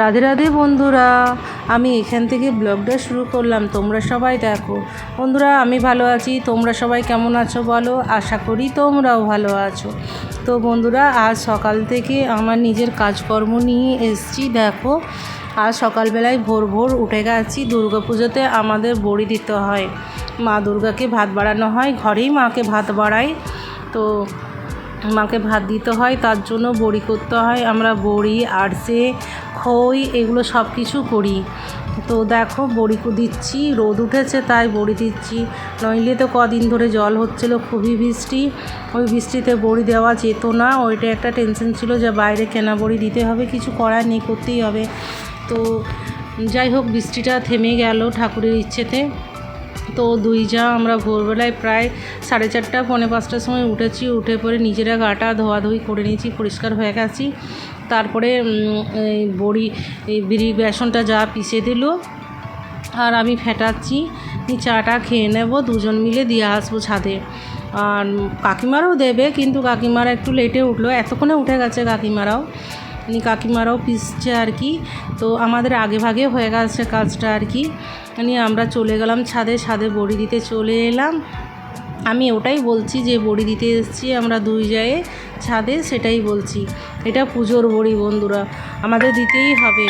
রাধে রাধে বন্ধুরা, আমি এখান থেকে ব্লগটা শুরু করলাম, তোমরা সবাই দেখো। বন্ধুরা, আমি ভালো আছি, তোমরা সবাই কেমন আছো বলো? আশা করি তোমরাও ভালো আছো। তো বন্ধুরা, আজ সকাল থেকে আমার নিজের কাজকর্ম নিয়ে এসছি, দেখো। আজ সকালবেলায় ভোর ভোর উঠে গেছি দুর্গা পুজোতে আমাদের বড়ি দিতে হয়। মা দুর্গাকে ভাত বাড়ানো হয়, ঘরেই মাকে ভাত বাড়াই। তো মাকে ভাত দিতে হয়, তার জন্য বড়ি করতে হয়। আমরা বড়ি আড়সে খই এগুলো সব কিছু করি। তো দেখো বড়ি দিচ্ছি, রোদ উঠেছে তাই বড়ি দিচ্ছি। নইলে তো কদিন ধরে জল হচ্ছিল, খুবই বৃষ্টি। ওই বৃষ্টিতে বড়ি দেওয়া যেত না, ওইটা একটা টেনশন ছিল যে বাইরে কেনা বড়ি দিতে হবে, কিছু করার নেই, করতেই হবে। তো যাই হোক, বৃষ্টিটা থেমে গেল ঠাকুরের ইচ্ছেতে। তো দুই যা আমরা ভোরবেলায় প্রায় সাড়ে চারটা, পৌনে পাঁচটার সময় উঠেছি, উঠে পরে নিজেরা গাটা ধোয়াধুয়ি করে নিয়েছি, পরিষ্কার হয়ে গেছি। তারপরে এই বড়ি, এই বিড়ি বেসনটা যা পিষে দিল, আর আমি ফেটাচ্ছি চাটা খেয়ে নেব, দুজন মিলে দিয়ে আসব ছাদে। আর কাকিমারাও দেবে, কিন্তু কাকিমারা একটু লেটে উঠল, এতক্ষণে উঠে গেছে কাকিমারাও। নিয়ে কাকিমারাও পিসছে আর কি, তো আমাদের আগে ভাগে হয়ে গেছে কাজটা আর কি। নিয়ে আমরা চলে গেলাম ছাদে ছাদে বড়ি দিতে চলে এলাম। আমি ওটাই বলছি যে বড়ি দিতে এসেছি, আমরা দুই জায়ে ছাদে সেটাই বলছি। এটা পুজোর বড়ি বন্ধুরা, আমাদের দিতেই হবে।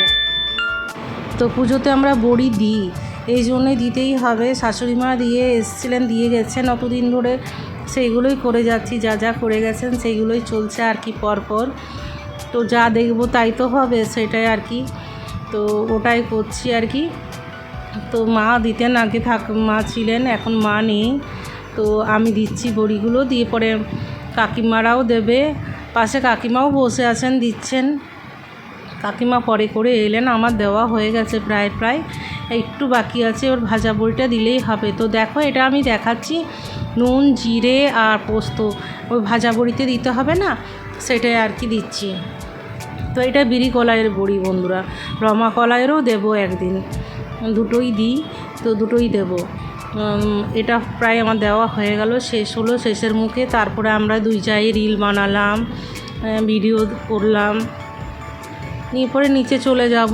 তো পুজোতে আমরা বড়ি দিই, এই জন্যই দিতেই হবে। শাশুড়ি মা দিয়ে এসেছিলেন, দিয়ে গেছেন অতদিন ধরে। সেইগুলোই করে যাচ্ছি, যা যা করে গেছেন সেইগুলোই চলছে আর কি পরপর। তো যা দেখব তাই তো হবে, সেটাই আর কি। তো ওটাই করছি আর কি। তো মা দিতেন আগে থাক, মা ছিলেন, এখন মা নেই। তো আমি দিচ্ছি বড়িগুলো, দিয়ে পরে কাকিমারাও দেবে। পাশে কাকিমাও বসে আছেন, দিচ্ছেন। কাকিমা পরে করে এলেন, আমার দেওয়া হয়ে গেছে প্রায় প্রায়। একটু বাকি আছে, ওর ভাজা বড়িটা দিলেই হবে। তো দেখো, এটা আমি দেখাচ্ছি। নুন, জিরে আর পোস্ত, ওই ভাজা বড়িতে দিতে হবে না? সেটাই আর কি দিচ্ছি। তো এটা বিড়ি কলাইয়ের বড়ি বন্ধুরা। রমা কলাইয়েরও দেবো একদিন। দুটোই দিই, তো দুটোই দেবো। এটা প্রায় আমার দেওয়া হয়ে গেল, শেষ হলো, শেষের মুখে। তারপরে আমরা দুই জায়গায় রিল বানালাম ভিডিও করলাম। নিয়ে পরে নিচে চলে যাব।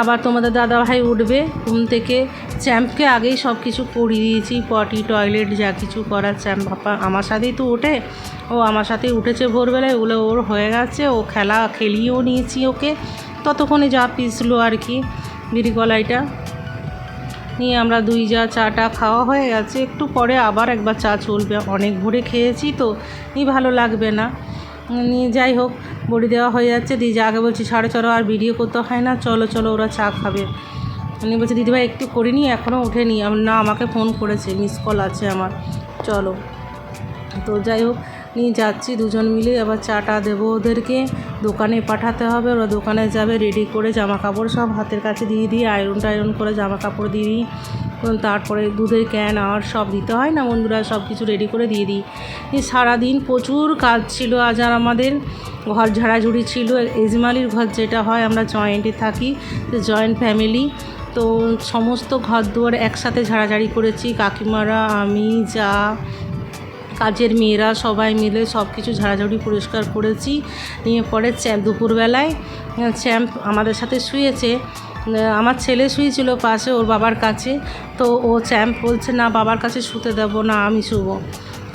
আবার তোমাদের দাদাভাই উঠবে, ঘুম থেকে। চ্যাম্পকে আগেই সব কিছু করিয়ে দিয়েছি, পটি, টয়লেট, যা কিছু করার চ্যাম্প। বাপা আমার সাথেই তো ওঠে। ও আমার সাথেই উঠেছে ভোরবেলায়, ওগুলো ওর হয়ে গেছে। ও খেলা খেলিয়েও নিয়েছি ওকে। ততক্ষণে যা পিসলো আর কি, বিড়ি কলাইটা। নিয়ে আমরা দুই যা চাটা খাওয়া হয়ে গেছে। একটু পরে আবার একবার চা চলবে। অনেক ভোরে খেয়েছি তো নিয়ে ভালো লাগবে না। নিয়ে যাই হোক, বড়ি দেওয়া হয়ে যাচ্ছে। দিয়ে আগে বলছি সাড়ে চলো আর ভিডিও করতে হয় না। চলো চলো, ওরা চা খাবে। উনি বলছে, দিদিভাই, একটু করিনি এখনও ওঠেনি। না, আমাকে ফোন করেছে, মিস কল আছে আমার। চলো। তো যাই হোক নিয়ে যাচ্ছি, দুজন মিলে আবার চাটা দেবো ওদেরকে। দোকানে পাঠাতে হবে, ওরা দোকানে যাবে রেডি করে জামা কাপড় সব হাতের কাছে দিয়ে দিই আয়রন টায়রন করে জামা কাপড় দিয়ে দিই। তারপরে দুধের ক্যান আর সব দিতে হয় না বন্ধুরা, সব কিছু রেডি করে দিয়ে দিই। সারাদিন প্রচুর কাজ ছিল আজ আর আমাদের। ঘর ঝাড়াঝুড়ি ছিল, এজমালির ঘর যেটা হয় আমরা জয়েন্টে থাকি জয়েন্ট ফ্যামিলি তো সমস্ত ঘর দুয়ার একসাথে ঝাড়াঝাড়ি করেছি, কাকিমারা, আমি, যা কাজের মেয়েরা সবাই মিলে সব কিছু ঝাড়াঝাড়ি পরিষ্কার করেছি। নিয়ে পরে চ্যাম্প দুপুরবেলায় চ্যাম্প আমাদের সাথে শুয়েছে। আমার ছেলে শুয়েছিল পাশে ওর বাবার কাছে। তো ও চ্যাম্প বলছে, না, বাবার কাছে শুতে দেবো না, আমি শুবো।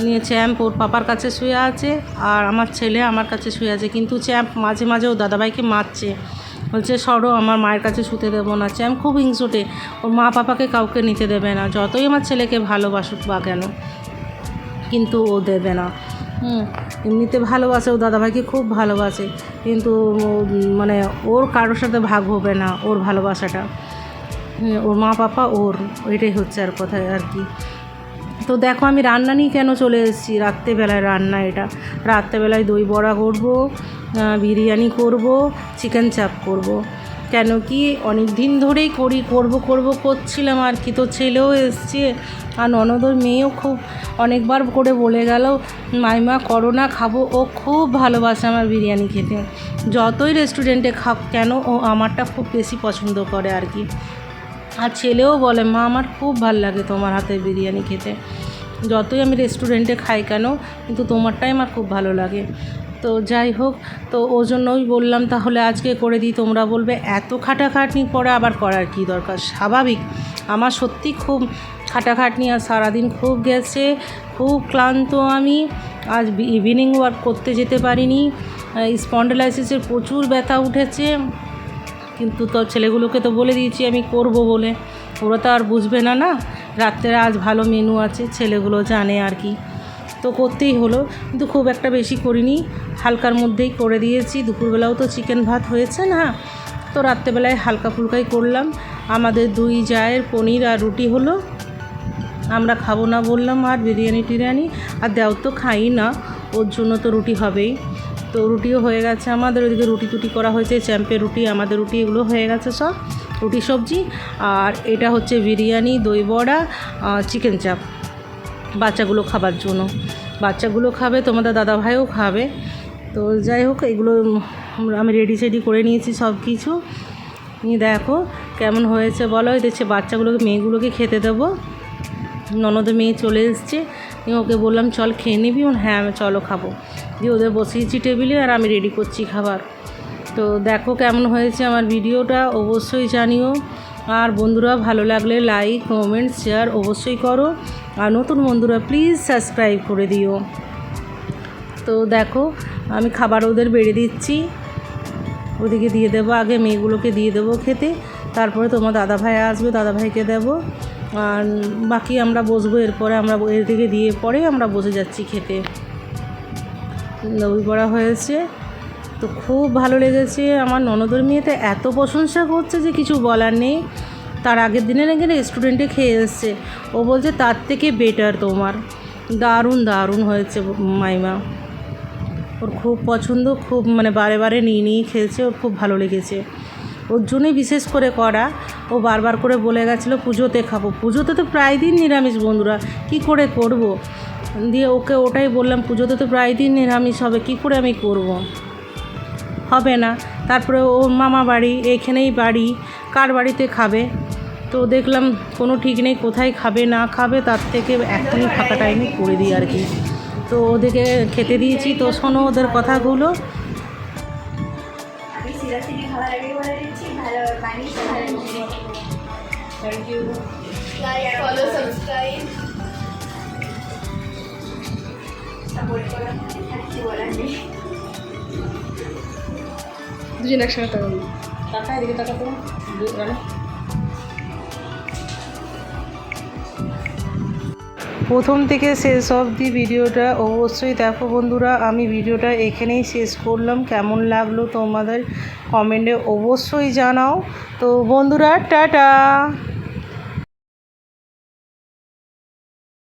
নিয়ে চ্যাম্প ওর পাপার কাছে শুয়ে আছে আর আমার ছেলে আমার কাছে শুয়ে আছে। কিন্তু চ্যাম্প মাঝে মাঝে ও দাদাভাইকে মারছে। বলছে, সরো, আমার মায়ের কাছে শুতে দেবো না। চ্যাম্প খুব হিংসুটে, ওর মা পাপাকে কাউকে নিতে দেবে না। যতই আমার ছেলেকে ভালোবাসুক বা কেন। কিন্তু ও দেবে না। এমনিতে ভালোবাসে, ও দাদাভাইকে খুব ভালোবাসে। কিন্তু মানে ওর কারোর সাথে ভাগ হবে না ওর ভালোবাসাটা। ওর মা পাপা ওর, এটাই হচ্ছে আর কথা আর কি। তো দেখো আমি রান্না নিয়ে কেন চলে এসেছি? রাত্রেবেলায় রান্না এটা। রাত্রেবেলায় দই বড়া করব বিরিয়ানি করব, চিকেন চাপ করব। কেন কি? অনেক দিন ধরেই করি, করব করব, করছিলাম, আর কি তো ছেলেও এসছে। আর ননদর মেয়েও খুব অনেকবার করে বলে গেল মাইমা করো না, খাব। ও খুব ভালোবাসে আমার বিরিয়ানি খেতে। যতই রেস্টুরেন্টে খাক কেন, ও আমারটা খুব বেশি পছন্দ করে আর কি। আর ছেলেও বলে, মা, আমার খুব ভালো লাগে তোমার হাতের বিরিয়ানি খেতে। যতই আমি রেস্টুরেন্টে খাই কেন, কিন্তু তোমারটাই আমার খুব ভালো লাগে। তো যাই হোক, তো ও জন্যই বললাম, তাহলে আজকে করে দিই। তোমরা বলবে, এত খাটাখাটনি পরে আবার করার কি দরকার? স্বাভাবিক। আমার সত্যি খুব খাটাখাটনি আর সারাদিন খুব গেছে, খুব ক্লান্ত আমি। আজ ইভিনিং ওয়ার্ক করতে যেতে পারিনি। স্পন্ডলাইসিসের প্রচুর ব্যথা উঠেছে। কিন্তু তো ছেলেগুলোকে তো বলে দিয়েছি আমি করব বলে। ওরা তো আর বুঝবে না না। রাত্রে আজ ভালো মেনু আছে, ছেলেগুলো জানে আর কি। তো করতেই হলো। কিন্তু খুব একটা বেশি করিনি। হালকার মধ্যেই করে দিয়েছি। দুপুরবেলাও তো চিকেন ভাত হয়েছে না। তো রাত্রেবেলায় হালকা ফুলকাই করলাম। আমাদের দুই জায়ের পনির আর রুটি হলো। আমরা খাব না বললাম, আর বিরিয়ানি টিরিয়ানি। আর দেও তো খাই না। ওর জন্য তো রুটি হবেই। তো রুটিও হয়ে গেছে আমাদের। ওইদিকে রুটি টুটি করা হয়েছে, চ্যাম্পের রুটি, আমাদের রুটি, এগুলো হয়ে গেছে সব। রুটি, সবজি। আর এটা হচ্ছে বিরিয়ানি, দই বড়া চিকেন চাপ। বাচ্চাগুলো খাবার জন্য। বাচ্চাগুলো খাবে, তোমাদের দাদা ভাইও খাবে। তো যাই হোক, এগুলো আমি রেডি সেডি করে নিয়েছি সব কিছু নিয়ে দেখো কেমন হয়েছে, বলো। দেখছে বাচ্চাগুলোকে, মেয়েগুলোকে খেতে দেবো। ননদের মেয়ে চলে এসছে। নিয়ে ওকে বললাম, চল খেয়ে নিবি? ও হ্যাঁ আমি চলো খাব। দিয়ে ওদের বসিয়েছি টেবিলে আর আমি রেডি করছি খাবার। তো দেখো কেমন হয়েছে আমার ভিডিওটা, অবশ্যই জানিও। আর বন্ধুরা, ভালো লাগলে লাইক কমেন্ট শেয়ার অবশ্যই করো। আর নতুন বন্ধুরা প্লিজ সাবস্ক্রাইব করে দিও। তো দেখো, আমি খাবার ওদের বেড়ে দিচ্ছি। ওদিকে দিয়ে দেবো, আগে মেয়েগুলোকে দিয়ে দেবো খেতে। তারপরে তোমার দাদা ভাই আসবে, দাদা ভাইকে দেবো। আর বাকি আমরা বসবো, এরপরে আমরা এর এদিকে দিয়ে পরে আমরা বসে যাচ্ছি খেতে। দই বড়া হয়েছে। তো খুব ভালো লেগেছে। আমার ননদের মেয়েতে এত প্রশংসা করছে যে কিছু বলার নেই। তার আগের দিনে নাকি রেস্টুরেন্টে খেয়ে এসছে। ও বলছে, তার থেকে বেটার তোমার। দারুণ দারুণ হয়েছে মাইমা। ওর খুব পছন্দ, খুব মানে বারে বারে নিয়ে নিয়ে খেয়েছে ওর খুব ভালো লেগেছে। ওর জন্যই বিশেষ করে করা ও বারবার করে বলে গেছিল, পুজোতে খাব। পুজোতে তো প্রায় দিন নিরামিষ বন্ধুরা। কি করে করব। দিয়ে ওকে ওটাই বললাম, পুজোতে তো প্রায় দিন নিরামিষ হবে। কী করে আমি করব। হবে না। তারপরে ও মামা বাড়ি, এখানেই বাড়ি, কার বাড়িতে খাবে? তো দেখলাম কোনো ঠিক নেই, কোথায় খাবে, না খাবে, তার থেকে এখনই ফাঁকা টাইমে করে দিই আর কি তো ওদেরকে খেতে দিয়েছি। তো শোনো ওদের কথাগুলো। সিরাসিটি দুজন একসঙ্গে তাকাবো টাকা এদিকে টাকা তো প্রথম থেকে শেষ অবধি ভিডিওটা অবশ্যই দেখো বন্ধুরা। আমি ভিডিওটা এখানেই শেষ করলাম। কেমন লাগল তোমাদের কমেন্টে অবশ্যই জানাও। তো বন্ধুরা টাটা!